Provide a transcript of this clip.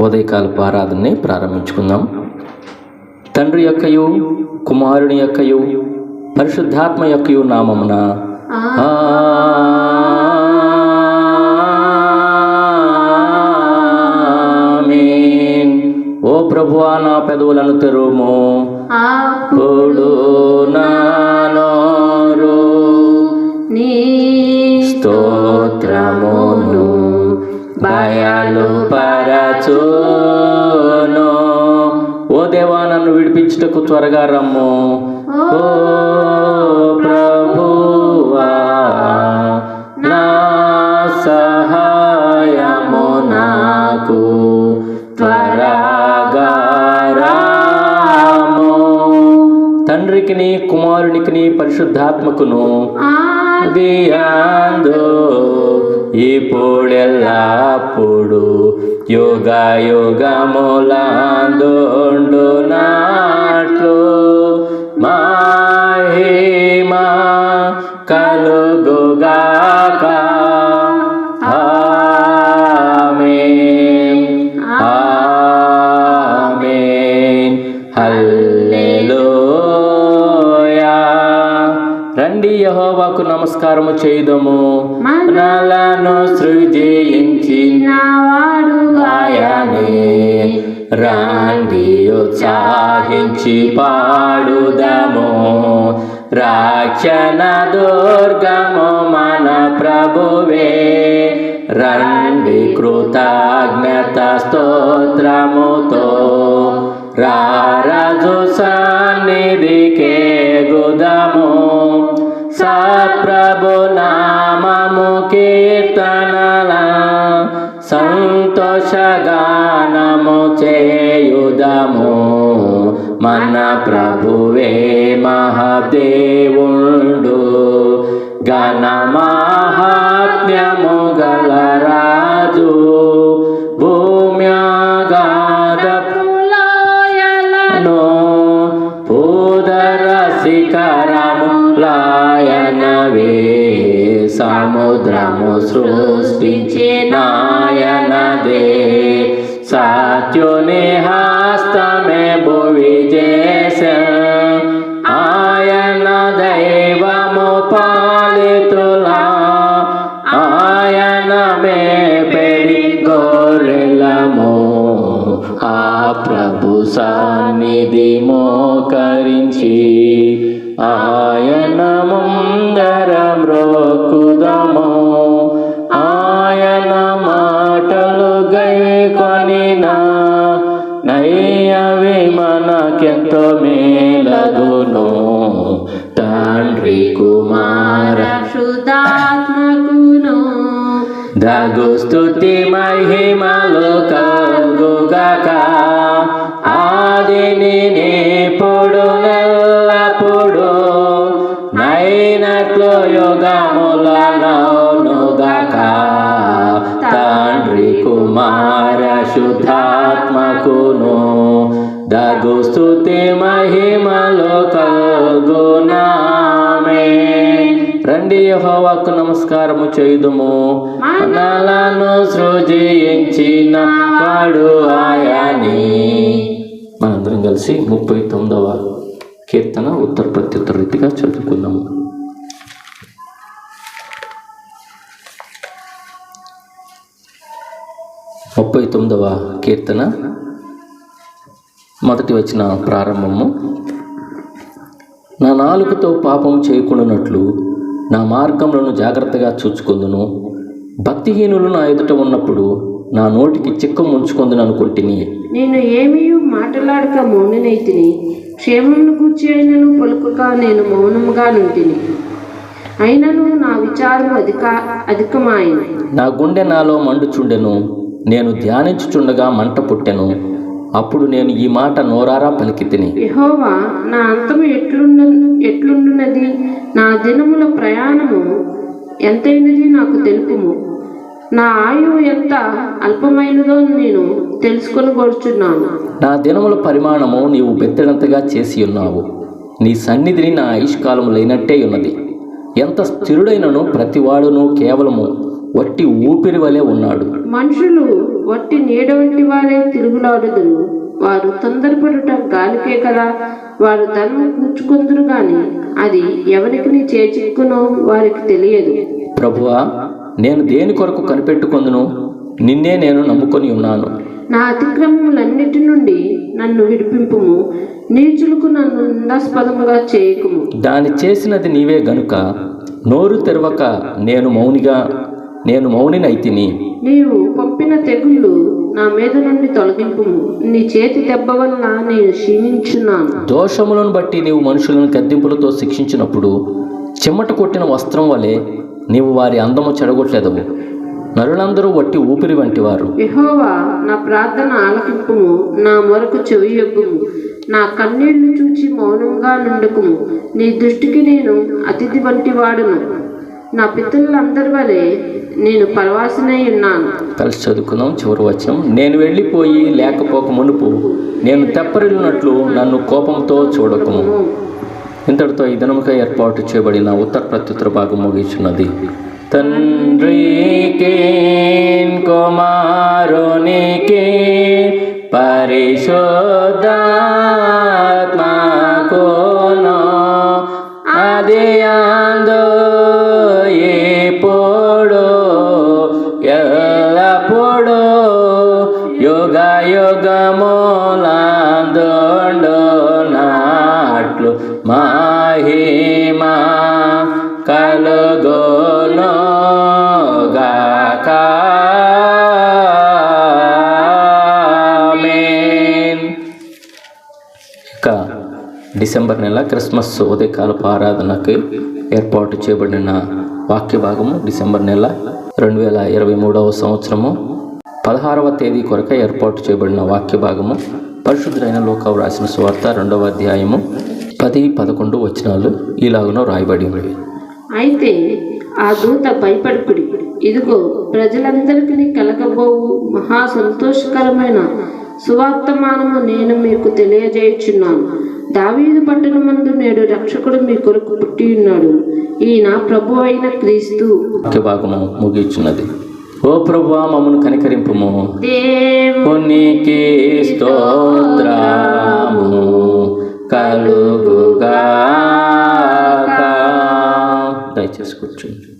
ఉదయకాలపు ఆరాధనని ప్రారంభించుకుందాం. తండ్రి యొక్కయు కుమారుని యొక్కయు పరిశుద్ధాత్మ యొక్కయు నామమున. ఓ ప్రభువా నా పెదవులను తెరుము. అప్పుడు బయలు పరచును. ఓ దేవా నన్ను విడిపించుటకు త్వరగా రమ్ము. ఓ ప్రభువా నా సహాయము నాకు త్వరగా రాము. తండ్రికిని కుమారునికిని పరిశుద్ధాత్మకును దియాందో. ఇప్పుడెల్లప్పుడు యుగ యుగములందోండు నాట్లు మహిమా కలుగుగాక. ఆమేన్. ఆమేన్. హల్లెలూయా. రండి యహోవాకు నమస్కారము చేయుదము. మనలను సృజించిన వాడు ఆయనే. రాండి ఉత్సాహించి పాడుదము. రాక్షణ దుర్గము మన ప్రభువే. రండి కృతజ్ఞత స్తోత్రముతో. రారాజు సన్నిధికే నామము కీర్తనల సంతోషగానము చేయుదము. మన ప్రభువే మహాదేవుండు. గణ మహాత్మ్యము గల రాజు. సముద్రము సృష్టించి నాయనదే సత్యుని హస్తమే భువి చేసే ఆయన దైవము పాలితులా ఆయన మే పెరి గోరెలము ఆ ప్రభు సన్నిధి మోకరించి ఆయన తండ్రి కుమార శుద్ధాత్మకును దగు స్తుతి మహిమలు కలుగుగాక ఆదిని నేపుడు నెల్లప్పుడు నైనట్లు యుగములనుగక తండ్రి కుమార శుద్ధాత్మకును దగు స్తుతి మహిమలు కలుగునామే రండి యహోవాకు నమస్కారము చేయుదుము. మనలను సృజించిన వాడు ఆయని. మనందరం కలిసి ముప్పై తొమ్మిదవ కీర్తన ఉత్తర ప్రత్యుత్తర రీతిగా చదువుకుందాము. ముప్పై తొమ్మిదవ కీర్తన మొదటి వచ్చిన ప్రారంభము. నా నాలుగుతో పాపం చేయకుండానట్లు నా మార్గములను జాగ్రత్తగా చూచుకొందును. భక్తిహీనులు నా ఎదుట ఉన్నప్పుడు నా నోటికి చిక్కం ఉంచుకొందును అనుకుంటుని. నేను ఏమీ మాట్లాడక మౌననైతిని క్షేమమును గూర్చి అయినను పలుకక నేను మౌనముగా నుంటిని. అయినను నా విచారము అధిక అధికమాయను. నా గుండె నాలో మండుచుండెను. నేను ధ్యానించుచుండగా మంట పుట్టెను. అప్పుడు నేను ఈ మాట నోరారా పలికి తిని యెహోవా నా అంతము ఎట్లుండ ఎట్లుండునది? నా దినముల ప్రయాణము ఎంతైనది నాకు తెలుపుము. నా ఆయువు ఎంత అల్పమైనదో నేను తెలుసుకొని కోరుచున్నాను నా దినముల పరిమాణము నీవు బెత్తడంతగా చేసి ఉన్నావు. నీ సన్నిధిని నా ఆయుష్కాలము లేనట్టే ఉన్నది. ఎంత స్థిరుడైనను ప్రతివాడును కేవలము వట్టి ఊపిరి వలె ఉన్నాడు. మనుషులు వట్టి నీడ వంటి వారే తిరుగులాడుదురు. వారు తొందరపడుట గాలికే కదా. వారు ధనం కూర్చుకుందరు గాని అది ఎవరికి నీ చేచిక్కునో వారికి తెలియదు. ప్రభువా నేను దేని కొరకు కనిపెట్టుకొందును? నిన్నే నేను నమ్ముకొని ఉన్నాను. నా అతిక్రమములన్నిటి నుండి నన్ను విడిపింపుము. నీచులకు నన్ను నిందాస్పదముగా చేయకుము. దాని చేసినది నీవే గనుక. నోరు తెరవక నేను మౌనిగా నేను మౌనినైతిని. నీవు పంపిన తెగుళ్ళు నా మీద నుండి తొలగింపుము. నీ చేతి దెబ్బ వల్ల నేను క్షీణించున్నాను. దోషములను బట్టి నీవు మనుషులను గద్దింపులతో శిక్షించినప్పుడు చెమట కొట్టిన వస్త్రం వలె నీవు వారి అందము చెడగొట్టెదవు. నరులందరూ వట్టి ఊపిరి వంటివారు యెహోవా నా ప్రార్థన ఆలకింపుము. నా మొరకు చెవియొగ్గుము నా కన్నీళ్ళు చూచి మౌనంగా నుండుకుము. నీ దృష్టికి నేను అతిథి వంటి వాడును. నా పితరులందరి వలె నేను పరవాసనై ఉన్నాను. కలిసి చదువుకుందాం చివరి వచ్చం నేను వెళ్ళిపోయి లేకపోక మునుపు నేను తెప్పరిల్లినట్లు నన్ను కోపంతో చూడకము. ఇంతటితో ఈ దినముగా ఏర్పాటు చేయబడిన ఉత్తర ప్రత్యుత్తర భాగం ముగించున్నది తండ్రికి కుమారునికి పరిశోధ యుగ యుగములందుండు నాట్లు మహిమా కలుగోను డిసెంబర్ నెల క్రిస్మస్ ఉదయకాలపు ఆరాధనకు ఏర్పాటు చేయబడిన వాక్య భాగము డిసెంబర్ నెల రెండు వేల ఇరవై మూడవ సంవత్సరము. పదహారవ తేదీ కొరక ఏర్పాటు చేయబడిన వాక్య భాగము పరిశుద్ధులైన లోకావు రాసిన సువార్త రెండవ అధ్యాయము పది పదకొండు వచనాలు ఈలాగునో రాయబడి అయితే ఆ దూత భయపడుకుడి ఇదిగో ప్రజలందరికీ కలగబోవు మహా సంతోషకరమైన సువార్తమానము నేను మీకు తెలియజేయుచున్నాను. దావీదు పట్టణమందు నేడు రక్షకుడు మీ కొరకు పుట్టి ఉన్నాడు. ఈయన ప్రభు అయిన క్రీస్తు భాగము ముగిస్తున్నది ఓ ప్రభువా మమ్మను కనికరింపు స్తోత్రము. కలుగుగా దయచేసి కూర్చుంటు